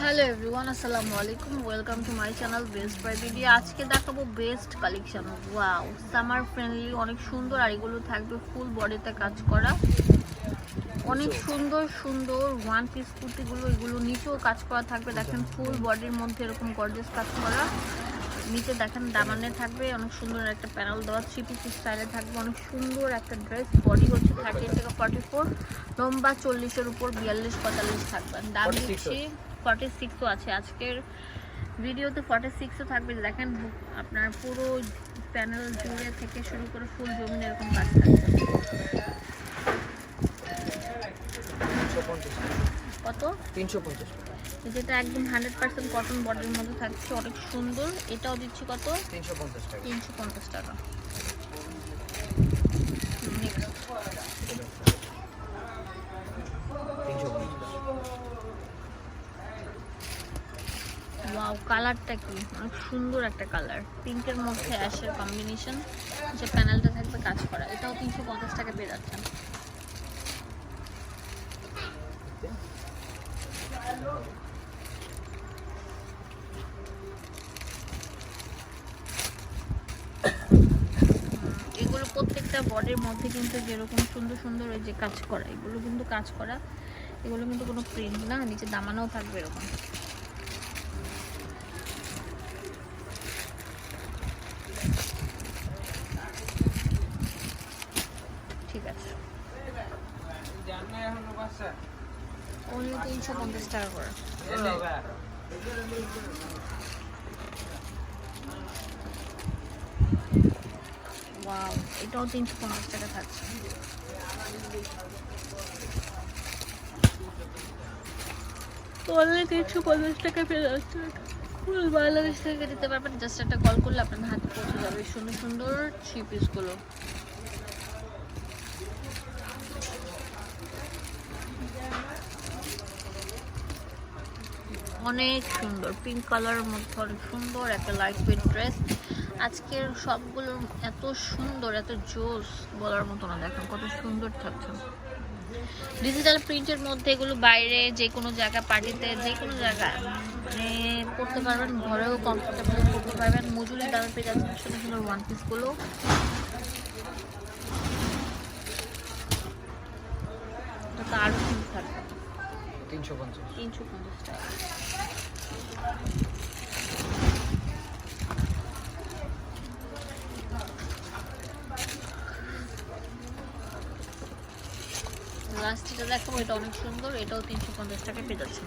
Hello everyone আসসালামু আলাইকুম welcome to my channel best buy BD আজকে দেখাবো best collection wow summer friendly অনেক সুন্দর আর এগুলো থাকবে ফুল বডিতে কাজ করা। অনেক সুন্দর সুন্দর ওয়ান পিস কুর্তিগুলো এগুলো নিচেও কাজ করা থাকবে। দেখেন ফুল বডির মধ্যে এরকম গর্জেস কাজ করা। নিচে দেখেন দামানে থাকবে অনেক সুন্দর একটা প্যানেল দেওয়া থ্রি পিস স্টাইলে থাকবে অনেক সুন্দর একটা ড্রেস বডি হচ্ছে থার্টি থেকে ফর্টি ফোর লম্বা চল্লিশের উপর বিয়াল্লিশ পঁয়তাল্লিশ থাকবে। দাম 46 দিচ্ছি ফর্টি সিক্সও আছে। আজকের ভিডিওতে ফর্টি সিক্সও থাকবে দেখেন আপনার পুরো প্যানেল জুড়ে থেকে শুরু করে ফুল জমিন এরকম কাজ থাকবে। কত? তিনশো পঞ্চাশ। যেটা একদম হান্ড্রেড পার্সেন্ট কটন বডির মধ্যে থাকছে অনেক সুন্দর। এটাও দিচ্ছি কত? তিনশো পঞ্চাশ টাকা। তিনশো পঞ্চাশ ওয়াও কালারটা কি? অনেক সুন্দর একটা কালার পিঙ্কের মধ্যে অ্যাশের কম্বিনেশন যে প্যানেলটা থাকবে কাজ করা। এটাও তিনশো পঞ্চাশ টাকা পেয়ে যাচ্ছেন এগুলো প্রত্যেকটা বডির মধ্যে কিন্তু যেরকম সুন্দর সুন্দর ওই যে কাজ করা, এগুলো কিন্তু কাজ করা, এগুলো কিন্তু কোনো প্রিন্ট না, নিচে দামানোও থাকবে এরকম। ঠিক আছে। অনলি তিনশো পঞ্চাশ টাকা করে। ওয়াও এটাও তিনশো পঞ্চাশ টাকা থাকছে। অনলি তিনশো পঞ্চাশ টাকা পেয়ে যাচ্ছে বাংলাদেশ থেকে দিতে পারবেন। জাস্ট একটা কল করলে আপনার হাতে পৌঁছে যাবে। সুন্দর সুন্দর থ্রি পিসগুলো অনেক সুন্দর। পিঙ্ক কালারের মধ্যে অনেক সুন্দর একটা লাইট ওয়েট ড্রেস আজকের সবগুলো এত সুন্দর এত জোস বলার মতো না দেখেন কত সুন্দর থাকছে। ডিজিটাল প্রিন্টের মধ্যে এগুলো বাইরে যে কোনো জায়গা পার্টিতে যে কোনো জায়গায় মানে পড়তে পারবেন ঘরেও কমফোর্টেবল করতে পারবেন। মজুরি দামে পেয়ে যাচ্ছেন সুন্দর সুন্দর ওয়ান পিসগুলো আরও থাকবে। তিনশো পঞ্চাশ। তিনশো পঞ্চাশ টাকা। লাস্ট দেখাবো এটা অনেক সুন্দর এটাও তিনশো পঞ্চাশ টাকা পেয়ে যাচ্ছেন।